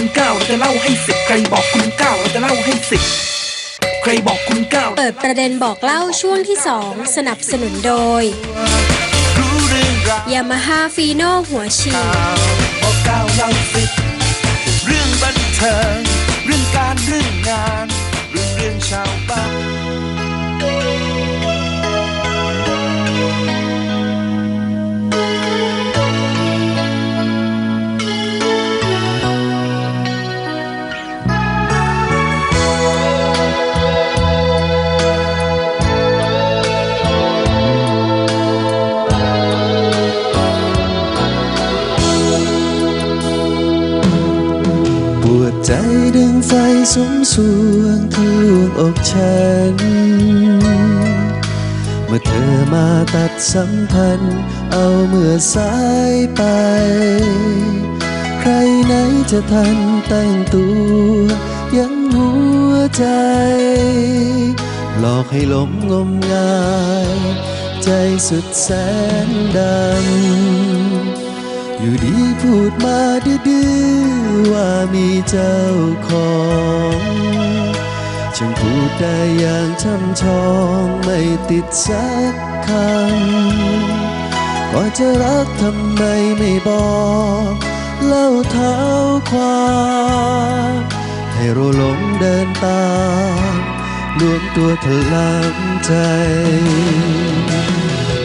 คุณเก้าเราจะเล่าให้สิบใครบอกคุณเก้าเราจะเล่าให้สิบใครบอกคุณเก้าเปิดประเด็นบอกเล่าช่วงที่2สนับสนุนโดยรู้เรื่องราวยามาฮ่าฟีโน่หัวฉีดบอกเก้าเล่าสิบเรื่องบันเทิงเรื่องการ สุมสวงทะลวงอกฉัน เมื่อเธอมาตัดสัมพันธ์ เอาเมื่อสายไป ใครไหนจะทันตั้งตัวยังหัวใจ หลอกให้หลงงมงาย ใจสุดแสนดำอยู่ดีพูดมาดื้อ ว่ามีเจ้าของฉันพูดได้อย่างช่ำชองไม่ติดสักคำก็จะรักทำไมไม่บอกเล่าเท้าความให้เราหลงเดินตามลวงตัวเธอล้ำใจ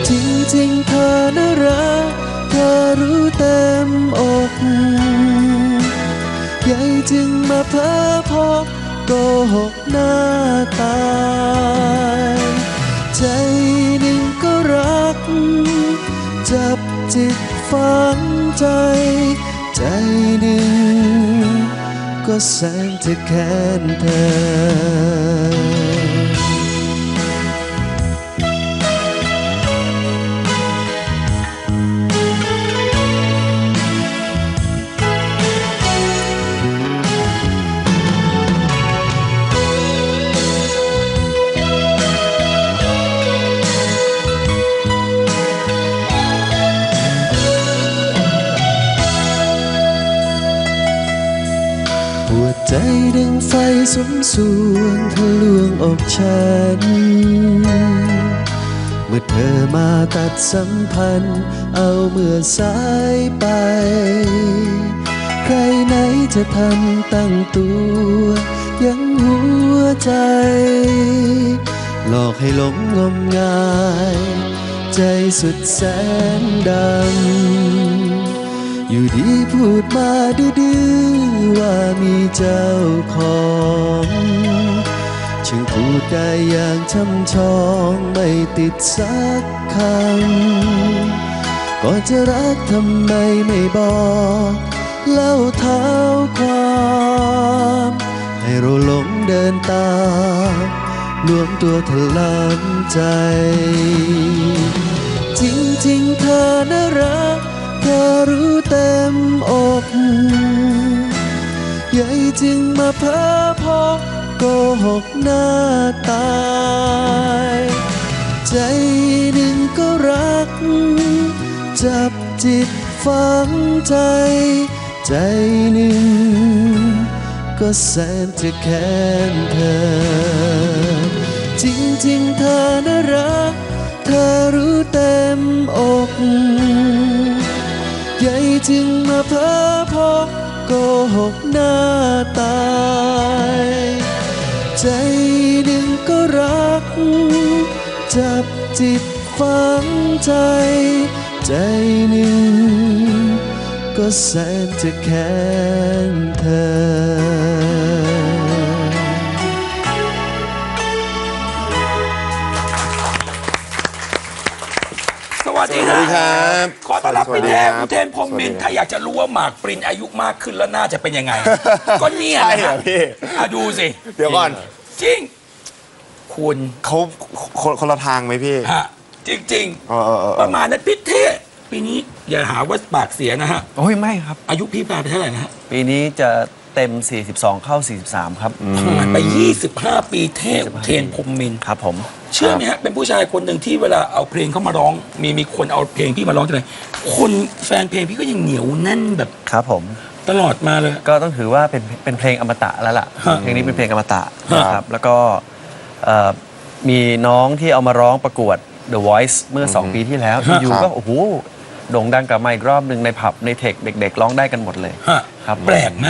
จริงๆเธอน่ารักเธอรู้เต็มอก จึงมาเพ้อพกโกหกหน้าตายใจหนึ่งก็รัก จับจิตฝังใจ ใจหนึ่งก็แสนจะแค้นเธอ สมส่วงทะลวงอกฉัน เมื่อเธอมาตัดสัมพันธ์ เอาเมื่อสายไป ใครไหนจะทันตั้งตัว ยังหัวใจ หลอกให้หลงงมงาย ใจสุดแสนดำ อยู่ดีพูดมาดื้อว่ามีเจ้าของฉันพูดได้อย่างช่ำชองไม่ติดสักคำก็จะรักทำไมไม่บอกเล่าเท้าความให้เราหลงเดินตามรวมตัวเธอล้ำใจ จริงๆเธอน่ารัก เธอรู้เต็มอกใหญ่จึงมาเพ้อพกโกหกหน้าตาย ใจหนึ่งก็รัก จับจิตฝังใจ ใจหนึ่ง ก็แสนจะแค้นเธอ จริงๆเธอน่ารัก เธอรู้เต็มอก จึงมาเพ้อพกโกหกหน้าตาย ใจหนึ่งก็รัก จับจิตฝังใจ ใจหนึ่งก็แสนจะแค้นเธอ อต้อนรับสวัพี่สดีแทครันบคุณเทนพรหมมินทร์สวัสดีครับถ้าอยากจะรู้ว่าหมากปรินอายุมากขึ้นแล้วน่าจะเป็นยังไง ก็เนี่ยใช่นะเหรฮะอพี่ อะดูสิ เดี๋ยวก่อนจริง คุณเขาคนคนละทางไหมพี่ ฮะจริง เออเออเออ ๆ ประมาณนั้นพี่เท่ปีนี้อย่าหาว่าปากเสียนะฮะ โอ้ยไม่ครับ อายุพี่ปาไปเท่าไหร่นะฮะ ปีนี้จะ เต็ม 42 เข้า 43 ครับ ผ่านไป 25 ปีเทพเทนพรหมมินทร์ครับผม เชื่อไหมฮะ เป็นผู้ชายคนหนึ่งที่เวลาเอาเพลงเข้ามาร้อง มีมีคนเอาเพลงพี่มาร้องทีไรคนแฟนเพลงพี่ก็ยังเหนียวแน่นแบบครับผม ตลอดมาเลย ก็ต้องถือว่าเป็นเป็นเพลงอมตะแล้วล่ะ ฮะเพลงนี้เป็นเพลงอมตะฮะนะครับ แล้วก็เอ่อมีน้องที่เอามาร้องประกวด The Voice เมื่อ 2 ปีที่แล้วอยู่ครัๆก็บโอ้โหโด่งดังกลับมาอีกรอบหนึ่งในผับในเทคเด็ก ๆ ร้องได้กันหมดเลยฮะครับแปลกไห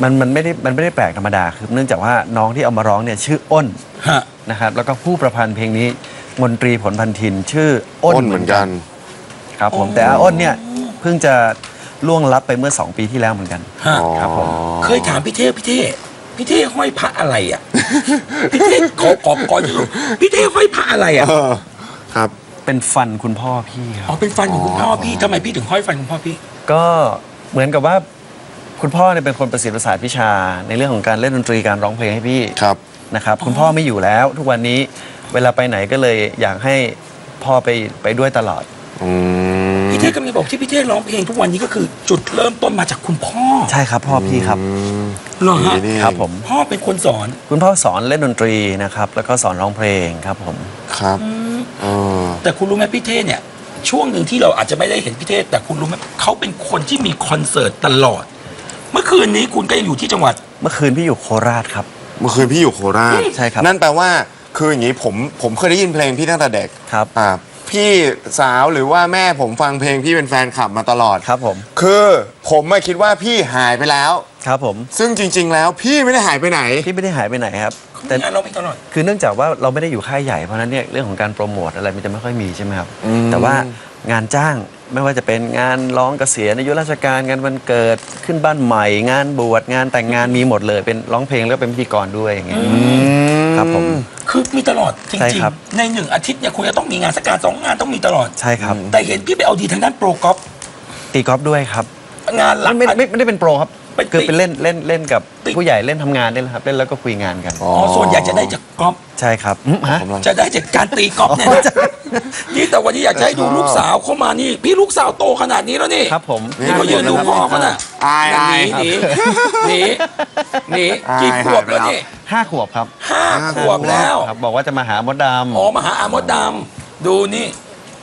มมันมันไม่ได้มันไม่ได้แปลกธรรมดาคือเนื่องจากว่าน้องที่เอามาร้องเนี่ยชื่ออ้นฮะ นะครับแล้วก็ผู้ประพันธ์เพลงนี้มนตรีผลพันธินชื่ออ้นอ้นเหมือนกันครับผมแต่อาอ้นเนี่ยเพิ่งจะล่วงลับไปเมื่อ 2 ปีที่แล้วเหมือนกัน ฮะครับผม เคยถามพี่เท่พี่เท่พี่เท่ห้อยพระอะไรอะ พี่เท่ขอขอขออยู่พี่เท่ห้อยพระอะไรอะเออครับ เป็นฟันคุณพ่อพี่คอ๋รัอบเป็นฟันของคุณพ่อพี่ทำไมพี่ถึงห้อยฟันคุณพ่อพี่ ก็เหมือนกับว่า คุณพ่อเนี่ยเป็นคนประสิทธิ์ประสาทวิชา ในเรื่องของการเล่นดนตรีการร้องเพลงให้พี่ครับ นะครับ คุณพ่อไม่อยู่แล้ว ทุกวันนี้เวลาไปไหนก็เลยอยากให้พ่อไปไปด้วยตลอด อืมพี่เท่กำลังบอกที่พี่เท่ร้องเพลงทุกวันนี้ก็คือจุดเริ่มต้นมาจากคุณพ่อใช่ครับพ่อพี่ครับ เหรอฮะนี่ครับผม พ่อเป็นคนสอนคุณพ่อสอนเล่นดนตรีนะครับ แล้วก็สอนร้องเพลงครับผม ครับเออแต่คุณรู้ไหมพี่เท่เนี่ย ช่วงหนึ่งที่เราอาจจะไม่ได้เห็นพี่เท่แต่คุณรู้ไหมเขาเป็นคนที่มีคอนเสิร์ตตลอด เมื่อคืนนี้คุณก็ยังอยู่ที่จังหวัด เมื่อคืนพี่อยู่โคราชครับ เมื่อคืนพี่อยู่โคราชใช่ครับนั่นแปลว่าคืออย่างนี้ผมผมเคยได้ยินเพลงพี่ตั้งแต่เด็กครับ อ่าพี่สาวหรือว่าแม่ผมฟังเพลงพี่เป็นแฟนคลับมาตลอดครับผม คือผมมาคิดว่าพี่หายไปแล้ว ครับผม ซึ่งจริง ๆ แล้วพี่ไม่ได้หายไปไหน พี่ไม่ได้หายไปไหนครับ แต่งานเราไม่ตลอด คือเนื่องจากว่าเราไม่ได้อยู่ค่ายใหญ่เพราะฉะนั้นเนี่ยเรื่องของการโปรโมทอะไรมันจะไม่ค่อยมีใช่ไหมครับอืมแต่ว่างานจ้าง ไม่ว่าจะเป็นงานร้องเกษียณอายุราชการงานวันเกิดขึ้นบ้านใหม่ งานบวชงานแต่งงานมีหมดเลย เป็นร้องเพลงแล้วเป็นพิธีกรด้วยอย่างเงี้ยครับผม คือมีตลอดจใช่ริง ครับ ๆ ในหนึ่งอาทิตย์เนี่ยคุณจะต้องมีงานสักการสองงานต้องมีตลอด ใช่ครับแต่เห็นพี่ไปเอาดีทางด้านโปรกอล์ฟตีกอล์ฟด้วยครับ งานหลักไม่ไม่ไม่ไม่ได้เป็นโปรครับ เป็นคือติเป็นเล่นเล่นเล่นกับติผู้ใหญ่เล่นทำงานนี่แหละครับ เล่นแล้วก็คุยงานกันอ๋ออ๋อส่วนใหญ่จะได้จากกอล์ฟใช่ครับอืมฮะผมลองจะได้จากการตีกอล์ฟเนี่ยนะนี่แต่วันนี้อยากจะให้ดูลูกสาวเข้ามานี่ พี่ลูกสาวโตขนาดนี้แล้วนี่ครับผม นี่เขายืนดูพ่อเขาน่ะอายอายหนีหนีหนีอายกี่ขวบแล้วหายไปแล้วนี่ห้าขวบครับห้าขวบแล้ว ครับบอกว่าจะมาหามดดำ อ๋อมาหาอามดดำดูนี่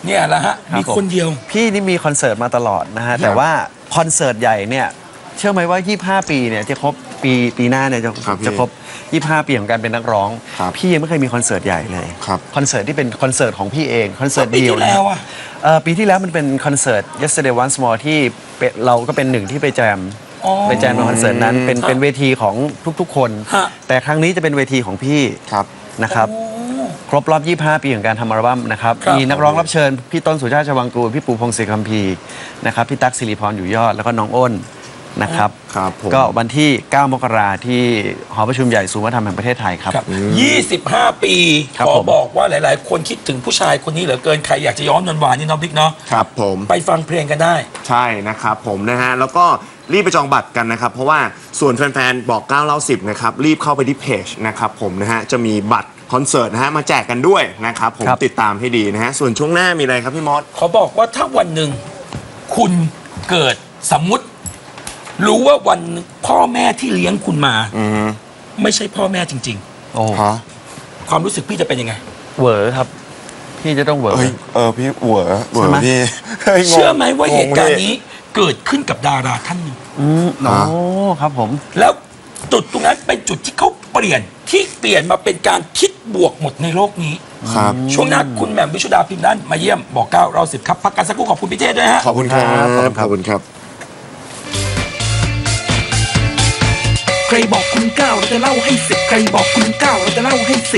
เนี่ยแหละฮะ ครับมีผม คนเดียว พี่นี่มีคอนเสิร์ตมาตลอดนะฮะ แต่ว่า คอนเสิร์ตใหญ่เนี่ยเชื่อไหมว่า 25 ปีเนี่ยจะครบปีปีหน้าเนี่ยจะครับพี่จะครบ 25 ปีของการเป็นนักร้อง ครับพี่ยังไม่เคยมีคอนเสิร์ตใหญ่เลยครับคอนเสิร์ตที่เป็นคอนเสิร์ตของพี่เองคอนเสิร์ตปีเดียวที่แล้วอะ เอ่อปีที่แล้วมันเป็นคอนเสิร์ต yesterday once more ที่เป็นเราก็เป็นหนึ่งที่ไปแจมอ๋อไปแจมในคอนเสิร์ตนั้นเป็นครับเป็นเวทีของทุกๆคน ฮะ แต่ครั้งนี้จะเป็นเวทีของพี่ครับ นะครับ โอ้ ครบรอบ 25 ปีของการทำอัลบั้มนะครับ ครับ มีนักร้องรับเชิญ พี่ต้นสุชาติชวังกูลพี่ปูพงศิษฐ์คัมภีร์นะครับ พี่ตั๊กสิริพรอยู่ยอด แล้วก็น้องอ้นนะครับ ครับผม ก็วันที่ 9 มกราที่หอประชุมใหญ่ศูนย์วัฒนธรรมแห่งประเทศไทยครับ ครับ25 ปีครับขอผม บอกว่าหลาย ๆ คนคิดถึงผู้ชายคนนี้เหลือเกิน ใครอยากจะย้อนนวลวานนี่น้องบิ๊กเนาะครับผม ไปฟังเพลงกันได้ ใช่นะครับผมนะฮะ แล้วก็รีบไปจองบัตรกันนะครับ เพราะว่าส่วนแฟนๆ บอก 9 เล่า 10 นะครับ รีบเข้าไปที่เพจนะครับผมนะฮะ จะมีบัตร คอนเสิร์ตนะฮะมาแจกกันด้วยนะครับผมครับ ติดตามให้ดีนะฮะส่วนช่วงหน้ามีอะไรครับพี่มอส ขอบอกว่าถ้าวันหนึ่งคุณเกิดสมมุติ รู้ว่าวันหนึ่งพ่อแม่ที่เลี้ยงคุณมา อือฮึไม่ใช่พ่อแม่จริง โอ้ฮะๆ ความรู้สึกพี่จะเป็นยังไง เหวอครับ พี่จะต้องเหวอ เอ้ยเออพี่เหวอเหวอใช่ไหม พี่ฮ้ยงงเชื่อไหมว่าเหตุการณ์งงพี่นี้เกิดขึ้นกับดาราท่านหนึ่งอืมโอ้ครับผม แล้วจุดตรงนั้นเป็นจุดที่เขาเปลี่ยนที่เปลี่ยนมาเป็นการคิด บวกหมดในโลกนี้ ครับ ช่วงหน้าคุณแหม่มวิชุดาพิมพ์นั้นมาเยี่ยมบอกเก้าเราสิบครับพักกันสักครู่ขอบคุณพี่เทศด้วยฮะ ขอบคุณครับ ขอบคุณครับขอบคุณครับใครบอกคุณเก้าเราจะเล่าให้สิบใครบอกคุณเก้าเราจะเล่าให้สิบ